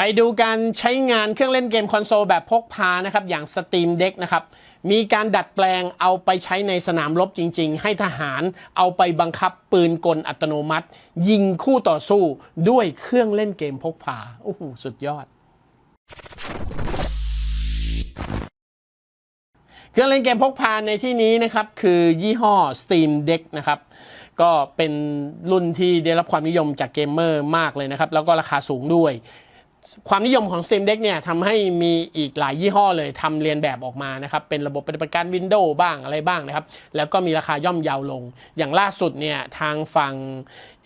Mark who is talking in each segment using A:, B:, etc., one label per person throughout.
A: ไปดูการใช้งานเครื่องเล่นเกมคอนโซลแบบพกพานะครับอย่าง Steam Deck นะครับมีการดัดแปลงเอาไปใช้ในสนามรบจริง ๆ ให้ทหารเอาไปบังคับปืนกลอัตโนมัติ ยิงคู่ต่อสู้ด้วยเครื่องเล่นเกมพกพาโอ้โหสุดยอด เครื่องเล่นเกมพกพาในที่นี้นะครับคือยี่ห้อ Steam Deck นะครับก็เป็นรุ่นที่ได้รับความนิยมจากเกมเมอร์มากเลยนะครับแล้วก็ราคาสูงด้วย ความนิยมของ Steam Deck เนี่ยทำให้มีอีกหลายยี่ห้อเลยทำเรียนแบบออกมานะครับ เป็นระบบปฏิบัติการ Windows บ้างอะไรบ้างนะครับ แล้วก็มีราคาย่อมเยาวลง อย่างล่าสุดเนี่ยทางฝั่ง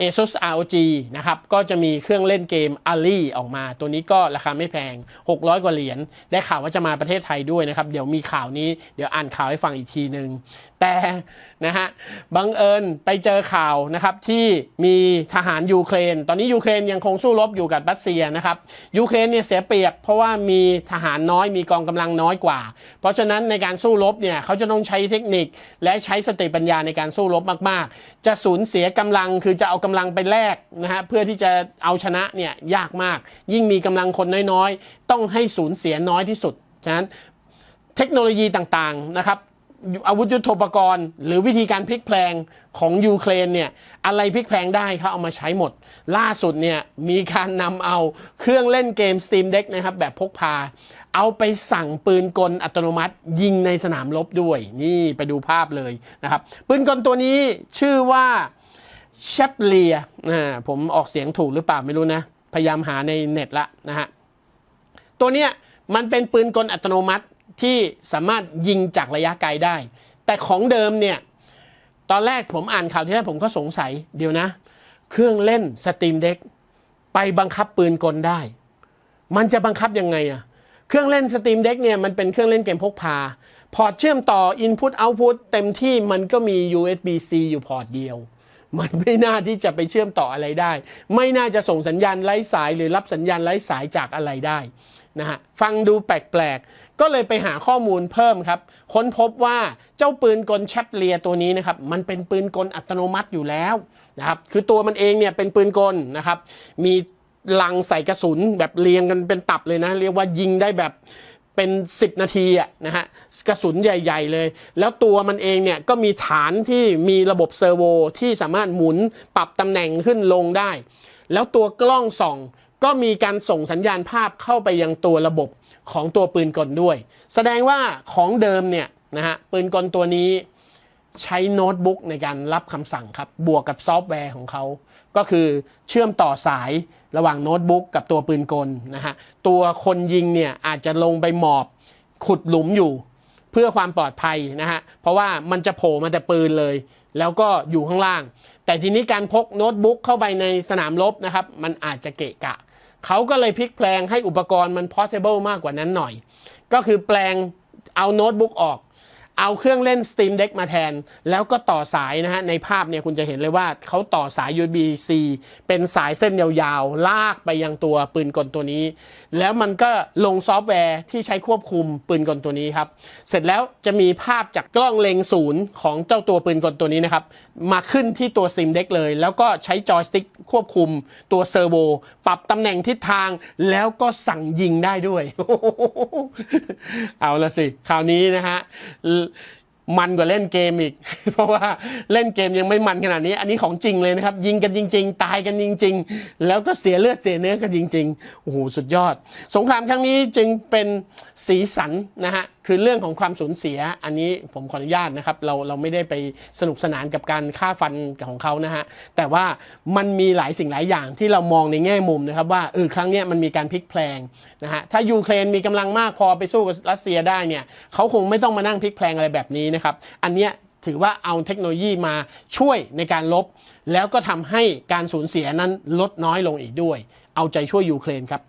A: ASUS ROG นะครับก็จะมีเครื่องเล่นเกม Ali ออกมา ตัวนี้ก็ราคาไม่แพง 600 กว่าเหรียญได้ข่าวว่าจะมาประเทศไทยด้วยนะครับ เดี๋ยวมีข่าวนี้เดี๋ยวอ่านข่าวให้ฟังอีกทีหนึ่งแต่นะฮะบังเอิญไปเจอข่าวนะครับที่มีทหารยูเครน ตอนนี้ยูเครนยังคงสู้รบอยู่กับรัสเซียนะครับยูเครนเนี่ยเสียเปรียบ เพราะว่ามีทหารน้อยมีกองกำลังน้อยกว่า เพราะฉะนั้นในการสู้รบเนี่ยเขาจะต้องใช้เทคนิค และใช้สติปัญญาในการสู้รบมาก ๆ จะสูญเสียกำลังคือจะเอากำลังไปแลกนะฮะเพื่อที่จะเอาชนะเนี่ยยากมาก ยิ่งมีกำลังคนน้อยๆ ต้องให้สูญเสียน้อยที่สุดฉะนั้นเทคโนโลยีต่างๆนะครับอาวุธยุทโธปกรณ์ หรือวิธีการพลิกแพลงของยูเครนเนี่ยอะไรพลิกแพลงได้เขาเอามาใช้หมด ล่าสุดเนี่ยมีการนำเอาเครื่องเล่นเกม Steam Deck นะครับแบบพกพา เอาไปสั่งปืนกลอัตโนมัติ ยิงในสนามรบด้วย นี่ไปดูภาพเลยนะครับ ปืนกลตัวนี้ชื่อว่า เชปเลียผมออกเสียงถูกหรือเปล่าไม่รู้นะ พยายามหาในเน็ตละนะฮะ ตัวเนี้ยมันเป็นปืนกลอัตโนมัติที่สามารถยิงจากระยะไกลได้ แต่ของเดิมเนี่ย ตอนแรกผมอ่านข่าวที่แรกผมก็สงสัยเดี๋ยวนะ เครื่องเล่นสตรีมเด็กไปบังคับปืนกลได้ มันจะบังคับยังไงอะเครื่องเล่นสตรีมเด็กเนี่ยมันเป็นเครื่องเล่นเกมพกพา พอร์ตเชื่อมต่อ Input Output เต็มที่มันก็มี USB-C อยู่พอร์ตเดียว มันไม่น่าที่จะไปเชื่อมต่ออะไรได้ ไม่น่าจะส่งสัญญาณไร้สายหรือรับสัญญาณไร้สายจากอะไรได้นะฮะฟังดูแปลกๆ ก็เลยไปหาข้อมูลเพิ่มครับ ค้นพบว่าเจ้าปืนกลแชปเลียตัวนี้นะครับ มันเป็นปืนกลอัตโนมัติอยู่แล้วนะครับ คือตัวมันเองเนี่ยเป็นปืนกลนะครับ มีลังใส่กระสุนแบบเรียงกันเป็นตับเลยนะ เรียกว่ายิงได้แบบ เป็น 10 นาทีอะนะฮะกระสุนใหญ่ ๆ เลย แล้วตัวมันเองเนี่ยก็มีฐานที่มีระบบเซอร์โวที่สามารถหมุนปรับตำแหน่งขึ้นลงได้ แล้วตัวกล้องส่อง ก็มีการส่งสัญญาณภาพเข้าไปยังตัวระบบของตัวปืนกลด้วย แสดงว่าของเดิมเนี่ยนะฮะปืนกลตัวนี้ ใช้โน้ตบุ๊กในการรับคำสั่งครับ บวกกับซอฟต์แวร์ของเขา ก็คือเชื่อมต่อสายระหว่างโน้ตบุ๊กกับตัวปืนกลนะฮะ ตัวคนยิงเนี่ยอาจจะลงไปหมอบขุดหลุมอยู่ เพื่อความปลอดภัยนะฮะ เพราะว่ามันจะโผล่มาแต่ปืนเลย แล้วก็อยู่ข้างล่าง แต่ทีนี้การพกโน้ตบุ๊กเข้าไปในสนามรบนะครับ มันอาจจะเกะกะ เขาก็เลยพลิกแปลงให้อุปกรณ์มัน portable มากกว่านั้นหน่อย ก็คือแปลงเอาโน้ตบุ๊กออก เอาเครื่องเล่น Steam Deck มาแทน แล้วก็ต่อสายนะฮะ ในภาพเนี่ยคุณจะเห็นเลยว่าเขาต่อสาย USB-C เป็นสายเส้นยาวๆ ลากไปยังตัวปืนกลตัวนี้ แล้วมันก็ลงซอฟต์แวร์ที่ใช้ควบคุมปืนกลตัวนี้ครับ เสร็จแล้วจะมีภาพจากกล้องเล็งศูนย์ของเจ้าตัวปืนกลตัวนี้นะครับ มาขึ้นที่ตัว Steam Deck เลย แล้วก็ใช้จอยสติ๊กควบคุมตัวเซอร์โวปรับตำแหน่งทิศทางแล้วก็สั่งยิงได้ด้วย เอาละสิ คราวนี้นะฮะมันกว่าเล่นเกมอีก เพราะว่าเล่นเกมยังไม่มันขนาดนี้ อันนี้ของจริงเลยนะครับ ยิงกันจริง ๆ ตายกันจริง ๆ แล้วก็เสียเลือดเสียเนื้อกันจริงๆโอ้โหสุดยอด สงครามครั้งนี้จึงเป็นสีสันนะฮะคือเรื่องของความสูญเสียอันนี้ผมขออนุญาตนะครับเราเราไม่ได้ไปสนุกสนานกับการฆ่าฟันของเขานะฮะแต่ว่ามันมีหลายสิ่งหลายอย่างที่เรามองในแง่มุมนะครับว่าเออครั้งนี้มันมีการพลิกแพลงนะฮะถ้ายูเครนมีกำลังมากพอไปสู้กับรัสเซียได้เนี่ยเขาคงไม่ต้องมานั่งพลิกแพลงอะไรแบบนี้นะครับอันเนี้ยถือว่าเอาเทคโนโลยีมาช่วยในการลบ แล้วก็ทำให้การสูญเสียนั้นลดน้อยลงอีกด้วย เอาใจช่วยยูเครนครับ